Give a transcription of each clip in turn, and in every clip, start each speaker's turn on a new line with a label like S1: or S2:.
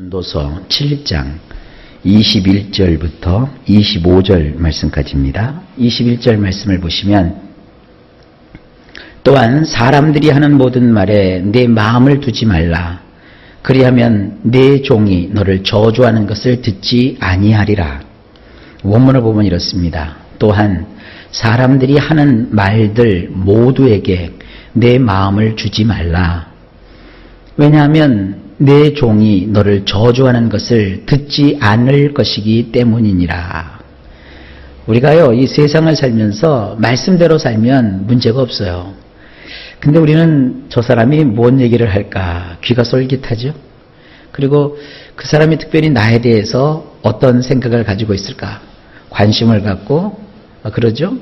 S1: 전도서 7장 21절부터 25절 말씀까지입니다. 21절 말씀을 보시면 또한 사람들이 하는 모든 말에 내 마음을 두지 말라. 그리하면 내 종이 너를 저주하는 것을 듣지 아니하리라. 원문을 보면 이렇습니다. 또한 사람들이 하는 말들 모두에게 내 마음을 주지 말라. 왜냐하면 내 종이 너를 저주하는 것을 듣지 않을 것이기 때문이니라. 우리가요, 이 세상을 살면서 말씀대로 살면 문제가 없어요. 근데 우리는 저 사람이 뭔 얘기를 할까? 귀가 솔깃하죠? 그리고 그 사람이 특별히 나에 대해서 어떤 생각을 가지고 있을까? 관심을 갖고, 어, 그러죠?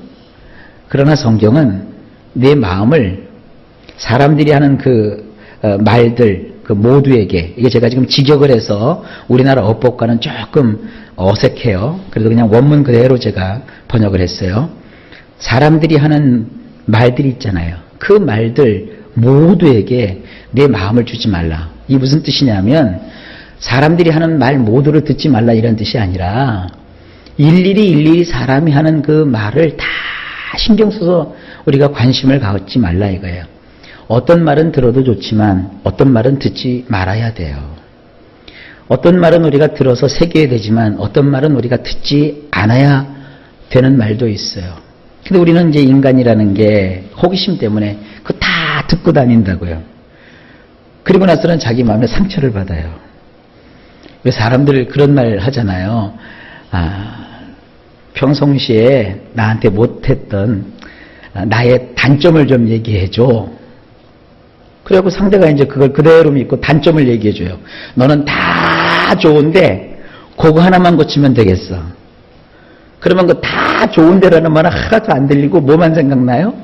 S1: 그러나 성경은 내 마음을 사람들이 하는 그 어, 말들, 그 모두에게, 이게 제가 지금 직역을 해서 우리나라 어법과는 조금 어색해요. 그래도 그냥 원문 그대로 제가 번역을 했어요. 사람들이 하는 말들이 있잖아요. 그 말들 모두에게 내 마음을 주지 말라. 이 무슨 뜻이냐면 사람들이 하는 말 모두를 듣지 말라 이런 뜻이 아니라 일일이 일일이 사람이 하는 그 말을 다 신경 써서 우리가 관심을 갖지 말라 이거예요. 어떤 말은 들어도 좋지만 어떤 말은 듣지 말아야 돼요. 어떤 말은 우리가 들어서 새겨야 되지만 어떤 말은 우리가 듣지 않아야 되는 말도 있어요. 근데 우리는 이제 인간이라는 게 호기심 때문에 그다 듣고 다닌다고요. 그리고 나서는 자기 마음에 상처를 받아요. 왜 사람들 그런 말 하잖아요. 아, 평상시에 나한테 못했던 아, 나의 단점을 좀 얘기해줘. 그래갖고 상대가 이제 그걸 그대로 믿고 단점을 얘기해줘요. 너는 다 좋은데 그거 하나만 고치면 되겠어. 그러면 그 다 좋은데라는 말은 하나도 안 들리고 뭐만 생각나요?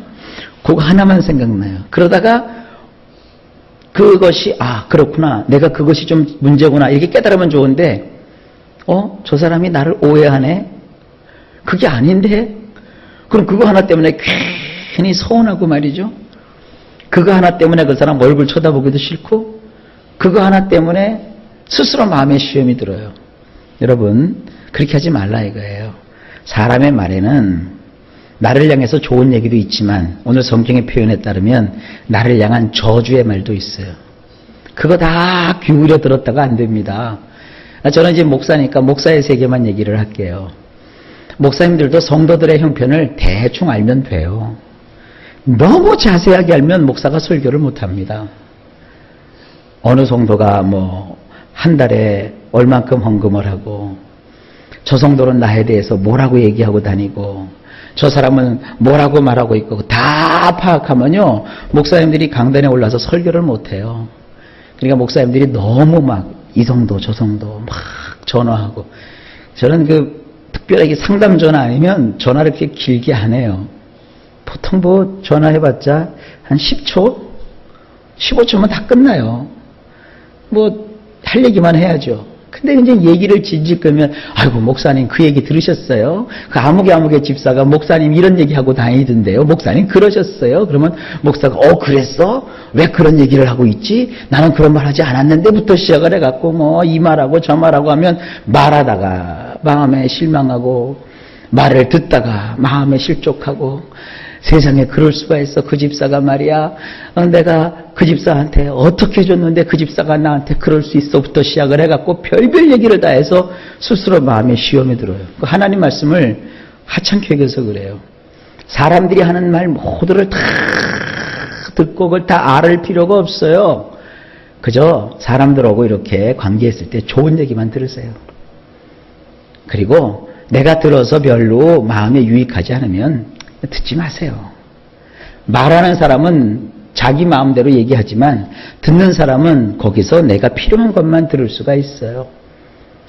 S1: 그거 하나만 생각나요. 그러다가 그것이 아 그렇구나 내가 그것이 좀 문제구나 이렇게 깨달으면 좋은데 어 저 사람이 나를 오해하네 그게 아닌데 그럼 그거 하나 때문에 괜히 서운하고 말이죠 그거 하나 때문에 그 사람 얼굴 쳐다보기도 싫고 그거 하나 때문에 스스로 마음에 시험이 들어요 여러분 그렇게 하지 말라 이거예요 사람의 말에는 나를 향해서 좋은 얘기도 있지만 오늘 성경의 표현에 따르면 나를 향한 저주의 말도 있어요. 그거 다 기울여 들었다가 안 됩니다. 저는 이제 목사니까 목사의 세계만 얘기를 할게요. 목사님들도 성도들의 형편을 대충 알면 돼요. 너무 자세하게 알면 목사가 설교를 못 합니다. 어느 성도가 뭐 한 달에 얼만큼 헌금을 하고 저 성도는 나에 대해서 뭐라고 얘기하고 다니고 저 사람은 뭐라고 말하고 있고 다 파악하면요 목사님들이 강단에 올라서 설교를 못해요. 그러니까 목사님들이 너무 막이 성도 저 성도 막 전화하고 저는 그 특별하게 상담 전화 아니면 전화를 그렇게 길게 안 해요. 보통 뭐 전화해봤자 한 10초, 15초면 다 끝나요. 뭐 할 얘기만 해야죠. 근데 이제 얘기를 진질 거면 아이고 목사님 그 얘기 들으셨어요? 그 아무개 아무개 집사가 목사님 이런 얘기하고 다니던데요. 목사님 그러셨어요? 그러면 목사가 어 그랬어? 왜 그런 얘기를 하고 있지? 나는 그런 말 하지 않았는데부터 시작을 해갖고 뭐 이 말하고 저 말하고 하면 말하다가 마음에 실망하고 말을 듣다가 마음에 실족하고 세상에 그럴 수가 있어. 그 집사가 말이야. 어, 내가 그 집사한테 어떻게 줬는데 그 집사가 나한테 그럴 수 있어부터 시작을 해갖고 별별 얘기를 다 해서 스스로 마음에 시험이 들어요. 그 하나님 말씀을 하찮게 여겨서 그래요. 사람들이 하는 말 모두를 다 듣고 그걸 다 알을 필요가 없어요. 그저 사람들하고 이렇게 관계했을 때 좋은 얘기만 들으세요. 그리고 내가 들어서 별로 마음에 유익하지 않으면 듣지 마세요. 말하는 사람은 자기 마음대로 얘기하지만 듣는 사람은 거기서 내가 필요한 것만 들을 수가 있어요.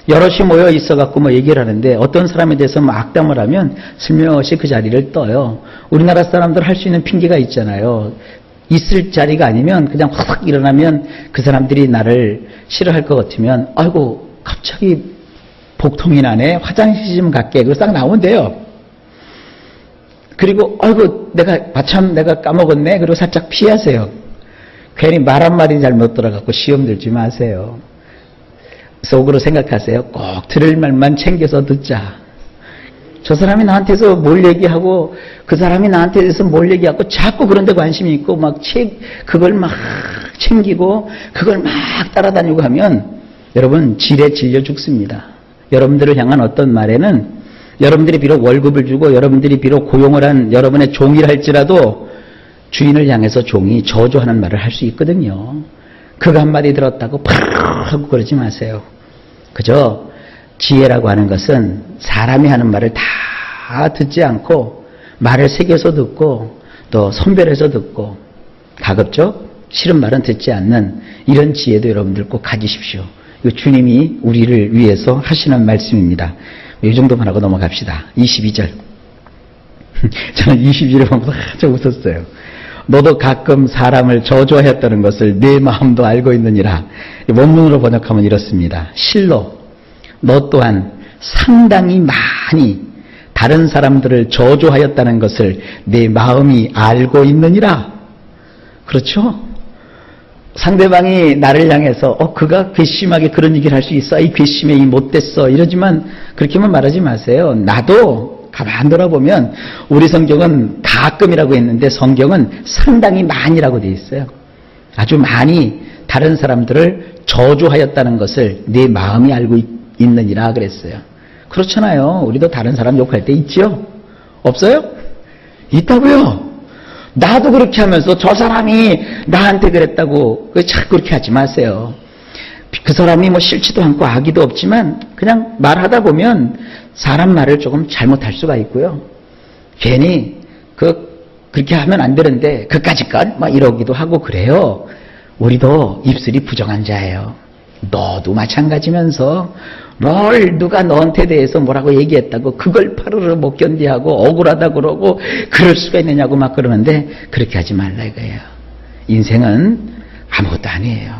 S1: 여럿이 모여 있어갖고 뭐 얘기를 하는데 어떤 사람에 대해서 뭐 악담을 하면 슬며시 그 자리를 떠요. 우리나라 사람들 할 수 있는 핑계가 있잖아요. 있을 자리가 아니면 그냥 확 일어나면 그 사람들이 나를 싫어할 것 같으면 아이고 갑자기 복통이 나네 화장실 좀 갈게 그거 싹 돼요. 그리고 아이고 내가 마참 내가 까먹었네 그리고 살짝 피하세요. 괜히 말 한마디 잘못 들어갖고 시험 들지 마세요. 속으로 생각하세요. 꼭 들을 말만 챙겨서 듣자. 저 사람이 나한테서 뭘 얘기하고 그 사람이 나한테 대해서 뭘 얘기하고 자꾸 그런 데 관심이 있고 막 책, 그걸 막 챙기고 그걸 막 따라다니고 하면 여러분 질에 질려 죽습니다. 여러분들을 향한 어떤 말에는 여러분들이 비록 월급을 주고 여러분들이 비록 고용을 한 여러분의 종이라 할지라도 주인을 향해서 종이 저주하는 말을 할 수 있거든요. 그거 한마디 들었다고 팍 하고 그러지 마세요. 그저 지혜라고 하는 것은 사람이 하는 말을 다 듣지 않고 말을 새겨서 듣고 또 선별해서 듣고 가급적 싫은 말은 듣지 않는 이런 지혜도 여러분들 꼭 가지십시오. 주님이 우리를 위해서 하시는 말씀입니다. 이 정도만 하고 넘어갑시다. 22절. 저는 22절을 보면서 한참 웃었어요. 너도 가끔 사람을 저주하였다는 것을 내 마음도 알고 있느니라. 원문으로 번역하면 이렇습니다. 실로 너 또한 상당히 많이 다른 사람들을 저주하였다는 것을 내 마음이 알고 있느니라. 그렇죠? 상대방이 나를 향해서 어 그가 괘씸하게 그런 얘기를 할 수 있어? 이 괘씸해 이 못됐어? 이러지만 그렇게만 말하지 마세요. 나도 가만 돌아보면 우리 성경은 가끔이라고 했는데 성경은 상당히 많이라고 되어 있어요. 아주 많이 다른 사람들을 저주하였다는 것을 내 마음이 알고 있, 있느니라 그랬어요. 그렇잖아요. 우리도 다른 사람 욕할 때 있지요? 없어요? 있다고요 나도 그렇게 하면서 저 사람이 나한테 그랬다고 자꾸 그렇게 하지 마세요. 그 사람이 뭐 싫지도 않고 악의도 없지만 그냥 말하다 보면 사람 말을 조금 잘못할 수가 있고요. 괜히 그 그렇게 하면 안 되는데 그까짓건 막 이러기도 하고 그래요. 우리도 입술이 부정한 자예요. 너도 마찬가지면서 뭘 누가 너한테 대해서 뭐라고 얘기했다고 그걸 파르르 못 견디하고 억울하다 그러고 그럴 수가 있느냐고 막 그러는데 그렇게 하지 말라 이거예요. 인생은 아무것도 아니에요.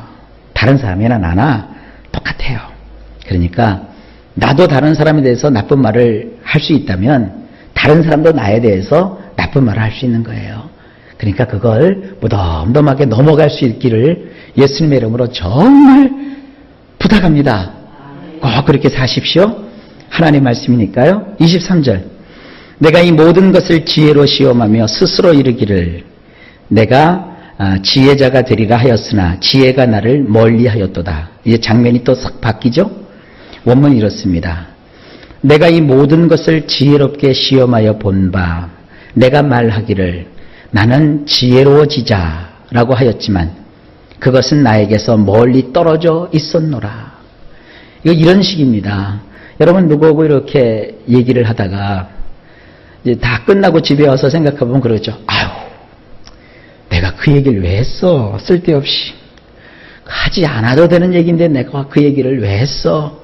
S1: 다른 사람이나 나나 똑같아요. 그러니까 나도 다른 사람에 대해서 나쁜 말을 할 수 있다면 다른 사람도 나에 대해서 나쁜 말을 할 수 있는 거예요. 그러니까 그걸 무덤덤하게 넘어갈 수 있기를 예수님의 이름으로 정말 부탁합니다. 꼭 그렇게 사십시오. 하나님 말씀이니까요. 23절. 내가 이 모든 것을 지혜로 시험하며 스스로 이르기를 내가 아, 지혜자가 되리라 하였으나 지혜가 나를 멀리 하였도다. 이제 장면이 또 싹 바뀌죠? 원문이 이렇습니다. 내가 이 모든 것을 지혜롭게 시험하여 본 바 내가 말하기를 나는 지혜로워지자라고 하였지만 그것은 나에게서 멀리 떨어져 있었노라. 이런 식입니다. 여러분 누구하고 이렇게 얘기를 하다가 이제 다 끝나고 집에 와서 생각해보면 그러죠. 아유, 내가 그 얘기를 왜 했어? 쓸데없이. 하지 않아도 되는 얘기인데 내가 그 얘기를 왜 했어?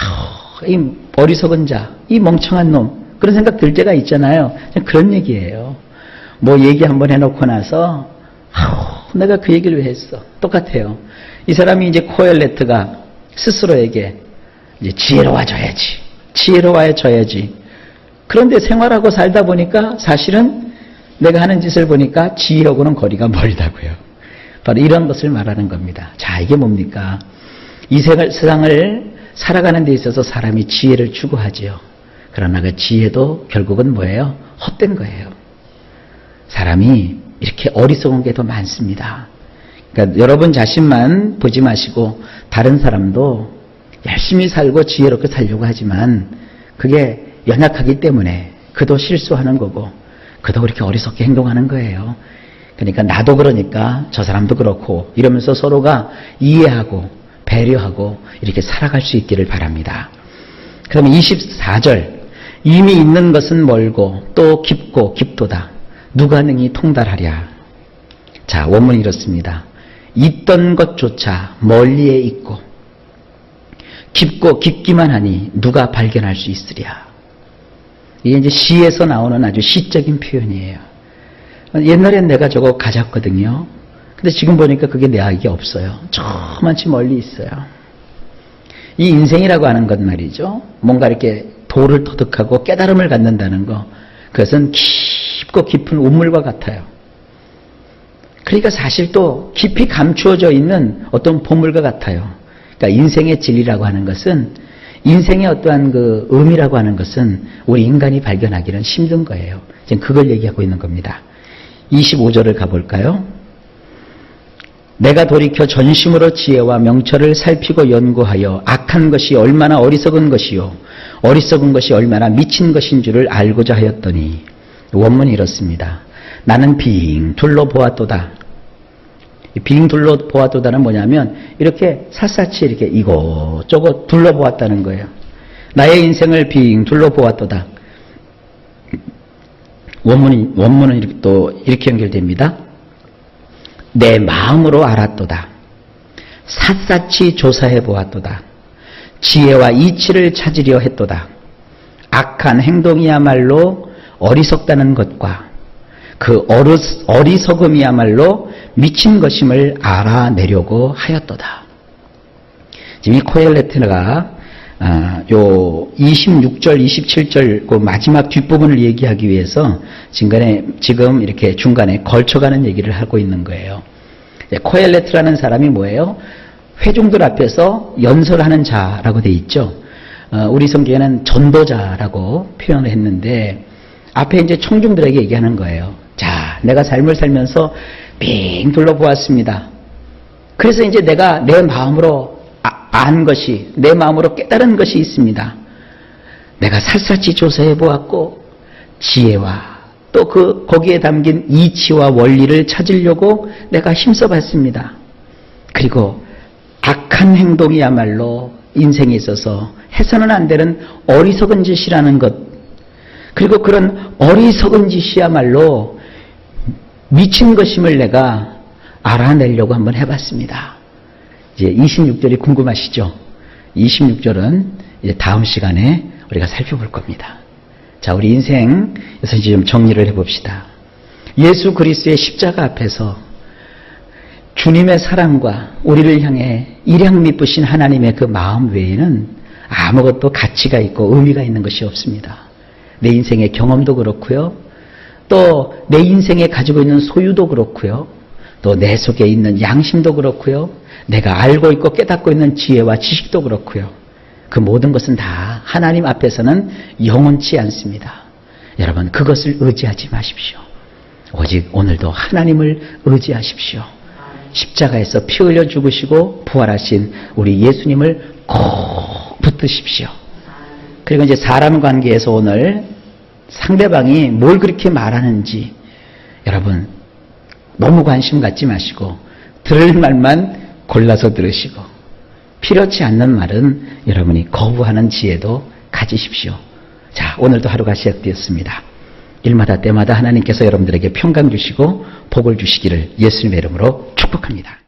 S1: 아우, 이 어리석은 자, 이 멍청한 놈. 그런 생각 들 때가 있잖아요. 그런 얘기예요. 뭐 얘기 한번 해놓고 나서 아우, 내가 그 얘기를 왜 했어? 똑같아요. 이 사람이 이제 코엘레트가 스스로에게 이제 지혜로워져야지. 지혜로워져야지. 그런데 생활하고 살다 보니까 사실은 내가 하는 짓을 보니까 지혜하고는 거리가 멀다고요. 바로 이런 것을 말하는 겁니다. 자, 이게 뭡니까? 이 세상을 살아가는 데 있어서 사람이 지혜를 추구하지요. 그러나 그 지혜도 결국은 뭐예요? 헛된 거예요. 사람이 이렇게 어리석은 게 더 많습니다. 그러니까 여러분 자신만 보지 마시고 다른 사람도 열심히 살고 지혜롭게 살려고 하지만 그게 연약하기 때문에 그도 실수하는 거고 그도 그렇게 어리석게 행동하는 거예요. 그러니까 나도 그러니까 저 사람도 그렇고 이러면서 서로가 이해하고 배려하고 이렇게 살아갈 수 있기를 바랍니다. 그러면 24절 이미 있는 것은 멀고 또 깊고 깊도다. 누가 능히 통달하랴. 자 원문이 이렇습니다. 있던 것조차 멀리에 있고 깊고 깊기만 하니 누가 발견할 수 있으랴. 이게 이제 시에서 나오는 아주 시적인 표현이에요. 옛날엔 내가 저거 가졌거든요. 근데 지금 보니까 그게 내 악이 없어요. 저만치 멀리 있어요. 이 인생이라고 하는 것 말이죠. 뭔가 이렇게 도를 터득하고 깨달음을 갖는다는 거. 그것은 깊고 깊은 우물과 같아요. 그러니까 사실 또 깊이 감추어져 있는 어떤 보물과 같아요. 그러니까 인생의 진리라고 하는 것은 인생의 어떠한 그 의미라고 하는 것은 우리 인간이 발견하기는 힘든 거예요. 지금 그걸 얘기하고 있는 겁니다. 25절을 가볼까요? 내가 돌이켜 전심으로 지혜와 명철을 살피고 연구하여 악한 것이 얼마나 어리석은 것이요 어리석은 것이 얼마나 미친 것인 줄을 알고자 하였더니 원문이 이렇습니다. 나는 빙 둘러 보았도다. 이빙 둘러 보았도다는 뭐냐면 이렇게 샅샅이 이렇게 이곳저곳 둘러 보았다는 거예요. 나의 인생을 빙 둘러 보았도다. 원문이, 원문은 이렇게 또 이렇게 연결됩니다. 내 마음으로 알았도다. 샅샅이 조사해 보았도다. 지혜와 이치를 찾으려 했도다. 악한 행동이야말로 어리석다는 것과 그 어리석음이야말로 미친 것임을 알아내려고 하였도다. 지금 이 코엘레트가 아, 요 26절, 27절 그 마지막 뒷부분을 얘기하기 위해서 중간에 지금 이렇게 중간에 걸쳐가는 얘기를 하고 있는 거예요. 예, 코엘레트라는 사람이 뭐예요? 회중들 앞에서 연설하는 자라고 돼 있죠. 어, 우리 성경에는 전도자라고 표현을 했는데 앞에 이제 청중들에게 얘기하는 거예요. 자, 내가 삶을 살면서 빙 둘러보았습니다. 그래서 이제 내가 내 마음으로 아- 안 것이, 내 마음으로 깨달은 것이 있습니다. 내가 샅샅이 조사해 보았고, 지혜와 또 그, 거기에 담긴 이치와 원리를 찾으려고 내가 힘써 봤습니다. 그리고 악한 행동이야말로 인생에 있어서 해서는 안 되는 어리석은 짓이라는 것. 그리고 그런 어리석은 짓이야말로 미친 것임을 내가 알아내려고 한번 해봤습니다. 이제 26절이 궁금하시죠? 26절은 이제 다음 시간에 우리가 살펴볼 겁니다. 자, 우리 인생에서 이제 좀 정리를 해봅시다. 예수 그리스도의 십자가 앞에서 주님의 사랑과 우리를 향해 일양 미쁘신 하나님의 그 마음 외에는 아무것도 가치가 있고 의미가 있는 것이 없습니다. 내 인생의 경험도 그렇고요. 또 내 인생에 가지고 있는 소유도 그렇고요. 또 내 속에 있는 양심도 그렇고요. 내가 알고 있고 깨닫고 있는 지혜와 지식도 그렇고요. 그 모든 것은 다 하나님 앞에서는 영원치 않습니다. 여러분 그것을 의지하지 마십시오. 오직 오늘도 하나님을 의지하십시오. 십자가에서 피 흘려 죽으시고 부활하신 우리 예수님을 꼭 붙드십시오. 그리고 이제 사람 관계에서 오늘 상대방이 뭘 그렇게 말하는지 여러분 너무 관심 갖지 마시고 들을 말만 골라서 들으시고 필요치 않는 말은 여러분이 거부하는 지혜도 가지십시오. 자, 오늘도 하루가 시작되었습니다. 일마다 때마다 하나님께서 여러분들에게 평강 주시고 복을 주시기를 예수님의 이름으로 축복합니다.